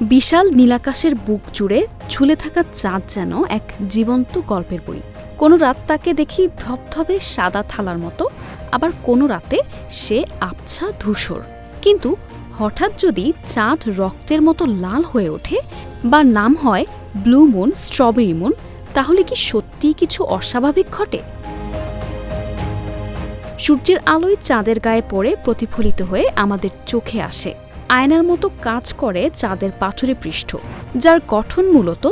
বিশাল নীলাকাশের বুক জুড়ে ঝুলে থাকা চাঁদ যেন এক জীবন্ত গল্পের বই। কোনো রাত তাকে দেখি ধপধপে সাদা থালার মতো, আবার কোনো রাতে সে আবছা ধূসর। কিন্তু হঠাৎ যদি চাঁদ রক্তের মতো লাল হয়ে ওঠে বা নাম হয় ব্লু মুন, স্ট্রবেরি মুন, তাহলে কি সত্যিই কিছু অস্বাভাবিক ঘটে? সূর্যের আলোয় চাঁদের গায়ে পড়ে প্রতিফলিত হয়ে আমাদের চোখে আসে। আয়নার মতো কাজ করে চাঁদের পাথুরে পৃষ্ঠ, যার গঠন মূলত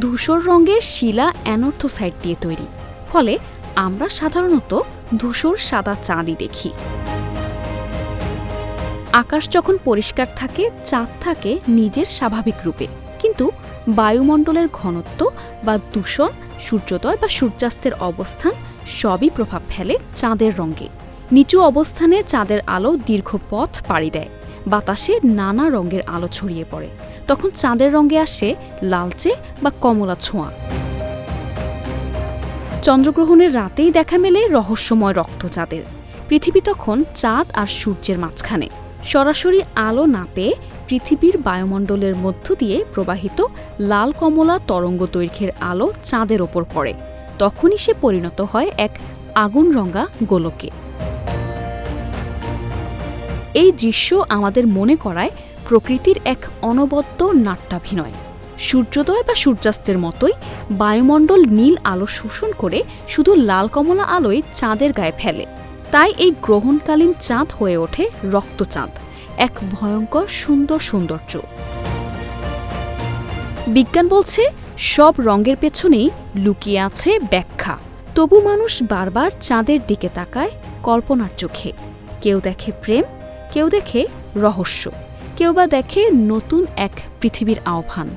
ধূসর রঙের শিলা অ্যানর্থোসাইট দিয়ে তৈরি। ফলে আমরা সাধারণত ধূসর সাদা চাঁদই দেখি। আকাশ যখন পরিষ্কার থাকে, চাঁদ থাকে নিজের স্বাভাবিক রূপে। কিন্তু বায়ুমণ্ডলের ঘনত্ব বা দূষণ, সূর্যোদয় বা সূর্যাস্তের অবস্থান সবই প্রভাব ফেলে চাঁদের রঙে। নিচু অবস্থানে চাঁদের আলো দীর্ঘ পথ পাড়ি দেয়। বাতাসে নানা রঙের আলো ছড়িয়ে পড়ে। তখন চাঁদের রঙে আসে লালচে বা কমলা ছোঁয়া। চন্দ্রগ্রহণের রাতেই দেখা মেলে রহস্যময় রক্তচাঁদের পৃথিবী তখন চাঁদ আর সূর্যের মাঝখানে। সরাসরি আলো না পেয়ে পৃথিবীর বায়ুমণ্ডলের মধ্য দিয়ে প্রবাহিত লাল কমলা তরঙ্গ দৈর্ঘ্যের আলো চাঁদের ওপর পড়ে। তখনই সে পরিণত হয় এক আগুন রঙা গোলকে। এই দৃশ্য আমাদের মনে করায় প্রকৃতির এক অনবদ্য নাট্যাভিনয়। সূর্যোদয় বা সূর্যাস্তের মতোই বায়ুমণ্ডল নীল আলো শোষণ করে শুধু লাল কমলা আলোয় চাঁদের গায়ে ফেলে। তাই এই গ্রহণকালীন চাঁদ হয়ে ওঠে রক্তচাঁদ, এক ভয়ঙ্কর সুন্দর সৌন্দর্য। বিজ্ঞান বলছে, সব রঙের পেছনেই লুকিয়ে আছে ব্যাখ্যা। তবু মানুষ বারবার চাঁদের দিকে তাকায় কল্পনার চোখে। কেউ দেখে প্রেম কেউ দেখে রহস্য কেউ বা দেখে নতুন এক পৃথিবীর আহ্বান।